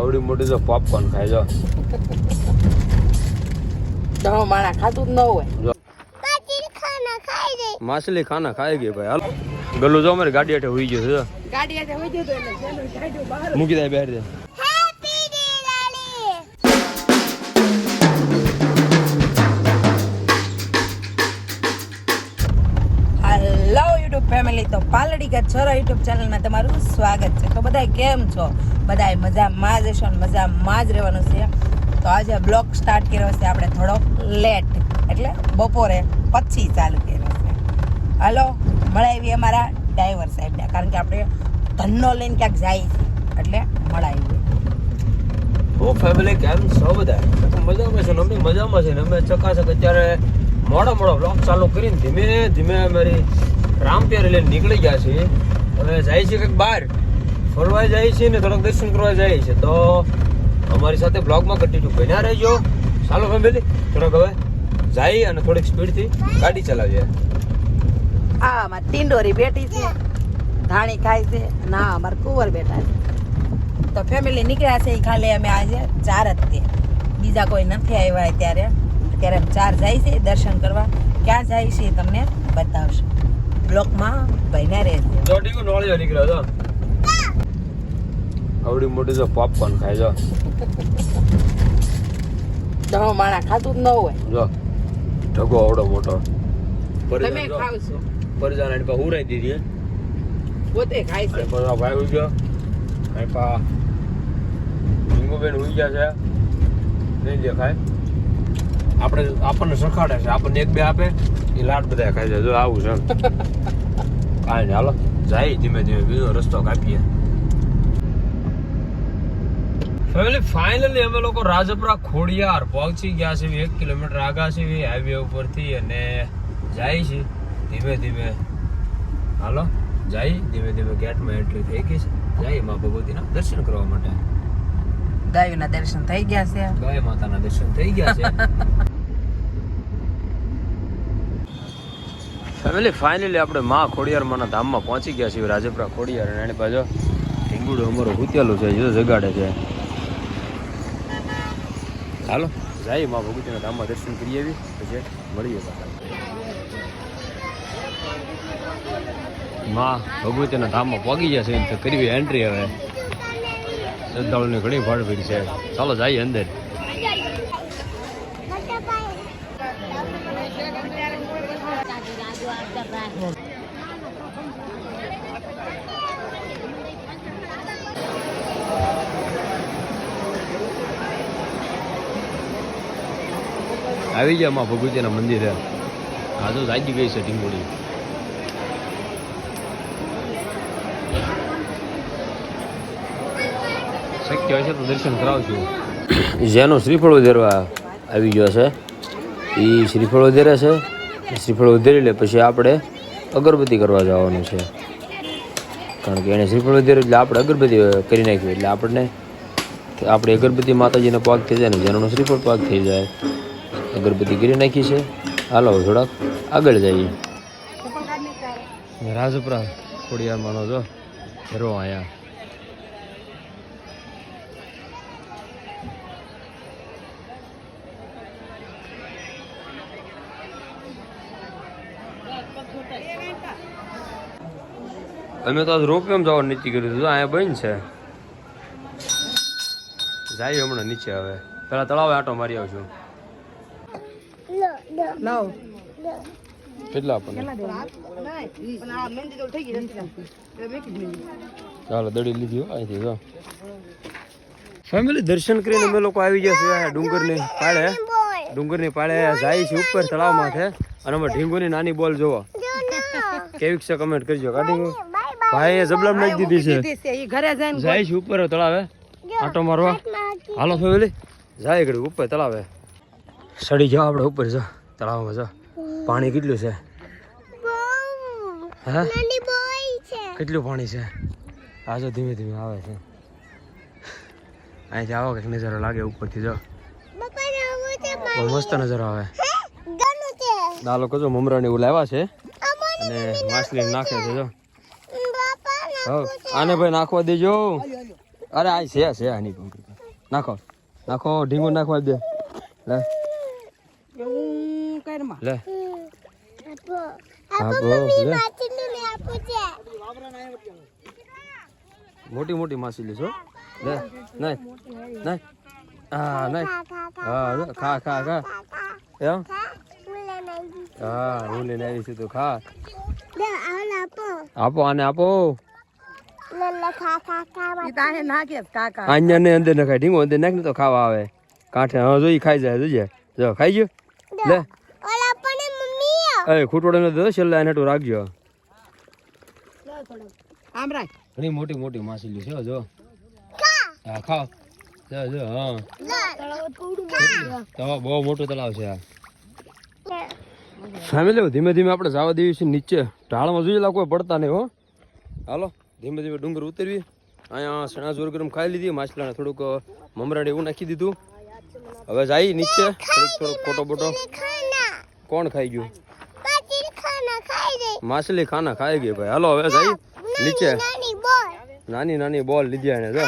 આવડી મોટી તો પોપકોર્ન ખાય જો. તો માણા ખાતું જ ન હોય. માછલી ખાના ખાઈ ગઈ ભાઈ. હાલ. ગલું જો મારી ગાડી હેઠે હોઈ ગયો છે ગાડી આજે હોઈ ગયું મૂકી દે બેઠ દે. તો પાલડી કે છોરો યુટ્યુબ ચેનલમાં તમારું સ્વાગત છે. તો બધાય કેમ છો? બધાય મજામાં જ હશો ને મજામાં જ રહેવાનું છે. તો આજે બ્લોગ સ્ટાર્ટ કર્યો છે આપણે થોડોક લેટ. એટલે બપોરે પછી ચાલુ કર્યો છે. હલો મળાવી અમારા ડ્રાઈવર સાહેબને, કારણ કે આપણે ધનનો લઈને ક્યાંક જાય છે. એટલે મળાવી ઓ ફેમિલી કેમ છો બધા મજામાં છે અમે મજામાં છે અમે ચકાચક અત્યારે મોડો મોડો બ્લોગ ચાલુ કરીને ધીમે ધીમે અમારી રામપિયાર લઈને નીકળી ગયા છીએ હવે જાય છે કંઈક બહાર. ફરવા જાય છે ને થોડોક દર્શન કરવા જાય છે. તો અમારી સાથે બ્લોગમાં કન્ટિન્યુ બન્યા રહેજો. ચાલો ફેમિલી થોડોક હવે જાય અને થોડીક સ્પીડથી ગાડી ચલાવીએ. આ અમાર તિંડોરી બેઠી છે. ધાણી ખાય છે. ના અમાર કુંવર બેઠા છે. તો ફેમિલી નીકળ્યા છે એ ખાલી અમે આજે ચાર જ તે બીજા કોઈ નથી આવ્યા અત્યારે. અમે ચાર જાય છે દર્શન કરવા. ક્યાં જાય છે તમને બતાવશું. બ્લોકમાં બન્યા રહેશે જો કો નોળિયો નીકળ્યો તો આવડી મોટી જો પોપકોર્ન ખાય જો તો માણા ખાતું જ ન હોય. જો ઢગો આવડો મોટો. તમે ખાવ છો. પરજાના એની પાસે દીધી. પોતે ખાય છે. અને ભાઈ ઉઈ ગયો. કઈ પા બેન ઉઈ ગયા છે. નહીં દેખાય આપણે આપણને સખાડે છે આપણને એક બે આપે એ લાડ બધા ખાઈ જાય જો આવું છે કાંઈ નહીં હાલો જાય ધીમે ધીમે બીજો રસ્તો કાપીએ ફેમિલી ફાઇનલી અમે લોકો રાજપરા ખોડિયાર પહોંચી ગયા છે એક કિલોમીટર આગા છે હાઈવે ઉપરથી અને જાય છે ધીમે ધીમે. હાલો જાય ધીમે ધીમે ગેટમાં એન્ટ્રી થઈ ગઈ છે. જાય માં ભગવતીના દર્શન કરવા માટે. ગાયોના દર્શન થઈ ગયા છે. ગાય માતાના દર્શન થઈ ગયા છે. ફેમિલી ફાઇનલી આપણે મા ખોડિયાર માના ધામમાં પહોંચી ગયા છીએ. રાજપરા ખોડિયાર અને એની બાજુ ઢીંગુડું અમારું હુતેલું છે જો જગાડે છે. હાલો જાય મા ભગવતીના ધામમાં દર્શન કરી આવી પછી મળીએ પાછા. મા ભગવતીના ધામમાં પહોંચી ગયા છે તો કરવી એન્ટ્રી હવે. શ્રદ્ધાળુની ઘણી ભાડ છે. ચાલો જઈએ અંદર. આવી ગયા માં ભગવતીના મંદિરે. આ તો જાગી ગઈ છે ટીંગોળી શક્ય હશે તો દર્શન કરાવજો. જેનો શ્રીફળ ઉધેરવા આવી ગયો છે એ શ્રીફળ ઉધેરે છે શ્રીફળ ઉધેરી લે પછી આપણે અગરબત્તી કરવા જવાનું છે. કારણ કે એને શ્રીફળ ઉધેર્યું એટલે આપણે અગરબત્તી કરી નાખ્યું એટલે આપણને આપણે અગરબત્તી માતાજીનો પાક થઈ જાય ને જેનો શ્રીફળ પાક થઈ જાય. અગરબત્તી કરી નાખી છે. હાલો થોડાક આગળ જઈએ. રાજપરા ખોડિયાર માનો જો ફેરો અહીંયા અમે તો આજ રોપવેમાં જવાનું નક્કી કર્યું હતું. અહીંયા બંધ છે. જાય હમણાં નીચે હવે. પેલા તળાવે આટો મારી આવશું લાવ. કેટલા આપણને ચાલો દડી લીધી હો અહીંથી જો. ફેમિલી દર્શન કરીને અમે લોકો આવી ગયા છે આ ડુંગરની પાળે. ડુંગરની પાળે જાય છે ઉપર તળાવમાં છે. અને અમે ઢીંગુની નાની બોલ જોવો. કેવી છે કમેન્ટ કરજો કાઢી ભાઈએ જબલામ નાખી દીધી છે. એ જાય છે ઉપર તળાવે. આટો મારવા. હાલો ફેમિલી જાય ઘડી ઉપર તળાવે. સડી જાઓ આપણે ઉપર જો. તળાવમાં જો પાણી કેટલું છે? હે? કેટલું પાણી છે? આ જો ધીમે ધીમે આવે છે. અહીંથી આવો કંઈક નજારો લાગે ઉપરથી જો. બહુ મસ્ત નજારો આવે. આ લોકો જો મમરાને એવું લાવ્યા છે. અને માછલી નાખે છે જો. આને ભાઈ નાખવા દેજો. અરે આ છે છે આની નાખો. નાખો ઢીંગો નાખવા દે. લે. કરમાં લે. આપો લે. મોટી મોટી માછલી છો લે નહીં નહીં હા નહીં હા ખા ખા ખા એમ? હા હું લઈને આવી છું તો ખા. આપો. આને આપો. છે કાકા આન્યા ને અંદર નખાય. ઢીંગો અંદર નાખ ને તો ખાવા આવે. કાંઠે હા જોઈ ખાઈ જાય જોજે. જો ખાઈ ગયો? લે. એ ખૂટોડે ને દો છેલ્લે આને હાટું રાખજો. આમ રાખ. ઘણી મોટી મોટી માછલી છે જો. હા ખાઓ. જો જો હા. તળાવ બહુ મોટું તળાવ છે આ. ફેમિલી ધીમે ધીમે આપણે જવા દેવી છે નીચે. ઢાળમાં જોઈ કોઈ પડતા નહીં હો. હાલો ધીમે ધીમે ડુંગર ઉતરવી. અહીંયા સણા જોર ગરમ ખાઈ લીધી માછલાને થોડુંક મમરાડી એવું નાખી દીધું. હવે જાય નીચે થોડુંક થોડુંક ફોટો બોટો. કોણ ખાઈ ગયું? માછલી ખાના ખાઈ ગઈ ભાઈ. હાલો હવે જાય નીચે. નાની નાની બોલ લીધી એને જો.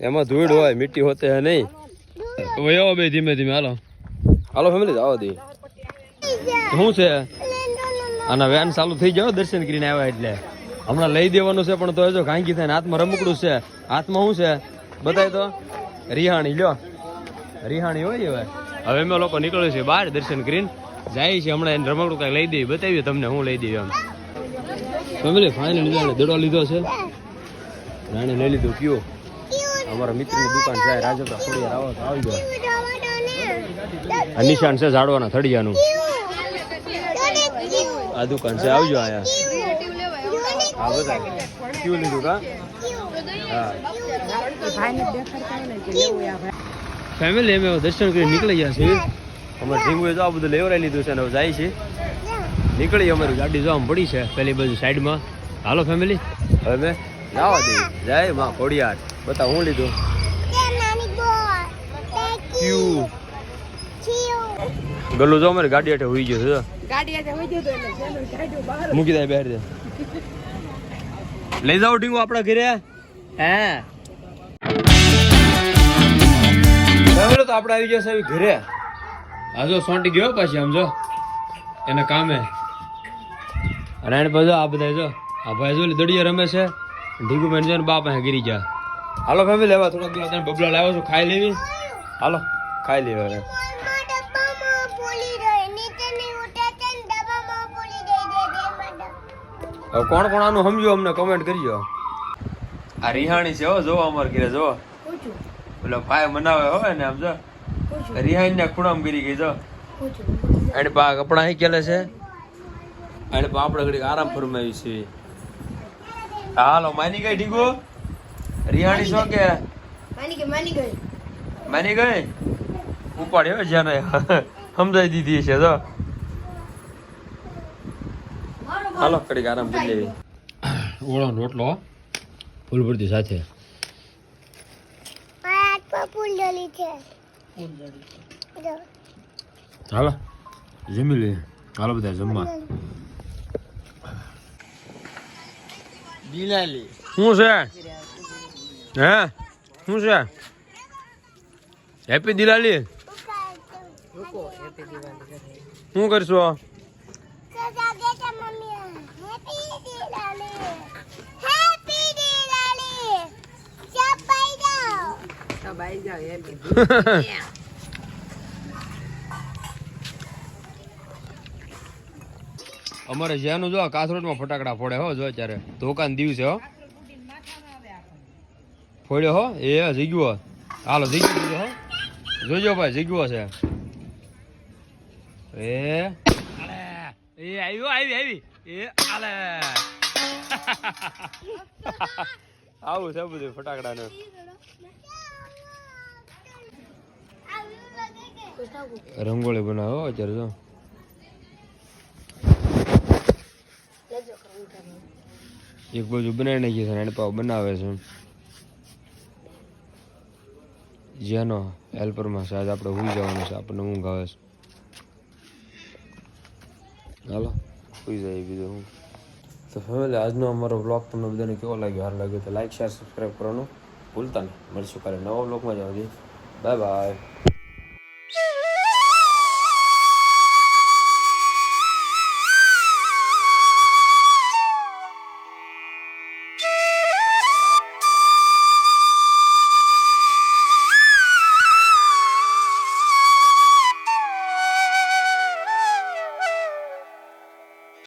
એમાં ધૂળ હોય મીઠી હોતે હે નહીં. વયો બે ધીમે ધીમે હાલો. હાલો ફેમિલી આવો દી. શું છે? આના વેન ચાલુ થઈ જાવ દર્શન કરીને આવ્યા એટલે. હમણાં લઈ દેવાનું છે પણ તો જો કાંકી થાય ને હાથમાં રમકડું છે. હાથમાં શું છે? બતાય તો. રિહાણી લ્યો. રિહાણી હોય હવે. હવે અમે લોકો નીકળ્યો છે બહાર, દર્શન કરીને. જાય છે હમણાં એને રમકડું કાંઈ લઈ દઈએ, બતાવીએ તમને હું લઈ દઈએ એમ. ફેમિલી, ફાઇનલ દડો લીધો છે. રાણે લઈ લીધું કયો. અમારા મિત્રની દુકાન છે રાજપરા થોડી આવો તો આવી ગયો નિશાન છે ઝાડવાના થડિયાનું. આ દુકાન છે, આવજો આયા હા બધા. કયું લીધું કા? હા. ફેમિલી અમે દર્શન કરી નીકળી ગયા છીએ. અમારે ઢીંગુએ તો આ બધું લેવરાઈ લીધું છે અને હવે જાય છે. નીકળી અમારી ગાડી જો આમ પડી છે પેલી બાજુ સાઈડમાં. હાલો ફેમિલી હવે મેં જવા દે. જય માં ખોડિયાર. બતા હું લીધું? ગલ્લું જો અમારી ગાડી હાથે હોઈ ગયો છે ગાડી ગયો એટલે મૂકી દે બહાર દે. લઈ જાઓ ઢીંગુ આપણા ઘરે. હે. તો આપણે આવી જશે ઘરે. આજો જો સોંટી ગયો પાછી આમ જો. એના કામે. અને એને બધો આ બધા જો. આ ભાઈ જો દડિયા રમે છે. ઢીંગુ બેન છે ને બાપ અહીંયા ગીરી ગયા. હાલો ફેમિલી લેવા થોડાક દિવસ તને બબલા લાવ્યો છું ખાઈ લેવી. હાલો ખાઈ લેવા હવે. હવે કોણ કોણ આનું સમજ્યું અમને કમેન્ટ કરજો. આ રિહાણી છે હો જો અમાર ઘરે જો પેલો ભાઈ મનાવે હોય ને આમ જો. રિહાણી ના ખૂણામાં ગીરી ગઈ જો. અને પા કપડા અહીં કેલે છે? અને પા આપણે ઘડીક આરામ ફરમાવી છે હાલો માની ગઈ ઢીગો? રિહાણી છો કે? માની કે માની ગઈ. માની ગઈ? ઉપાડ્યો જ્યાં સમજાઈ દીધી છે તો હાલો કડીક આરામ કરી લેવી. ઓળો રોટલો ફૂલ સાથે હાલો જમી લે ચાલો બધા જમવા. દિલાલી શું છે? હે? શું છે? હેપી દિલાલી શું કરશો સબ આવી જાવ હેપી અમારે જ્યાંનું જો કાથરોડમાં ફટાકડા ફોડે હો જો અત્યારે. ધોકાન દિવસે હો. ફોડ્યો હો એ જીગ્યો. હાલો જીગ્યો દીધો હો. જોજો ભાઈ જીગ્યો છે. એ. આલે. એ આવ્યો આવી આવી. એ આલે. આવું છે બધું ફટાકડાનું. રંગોળી બનાવો અત્યારે જો એક બાજુ બનાવી નાખી છે એને પાવ બનાવે છે. જેનો હેલ્પરમાં છે આજે આપણે હુઈ જવાનું છે, આપણને ઊંઘ આવે છે. હાલો, હુઈ જાય બીજું હું તો ફેમિલી આજનો અમારો બ્લોગ તમને બધાને કેવો લાગ્યો? હાર લાગ્યો તો લાઈક શેર સબસ્ક્રાઈબ કરવાનું ભૂલતા નહીં. મળશું કાલે નવા બ્લોગમાં જવા બાય બાય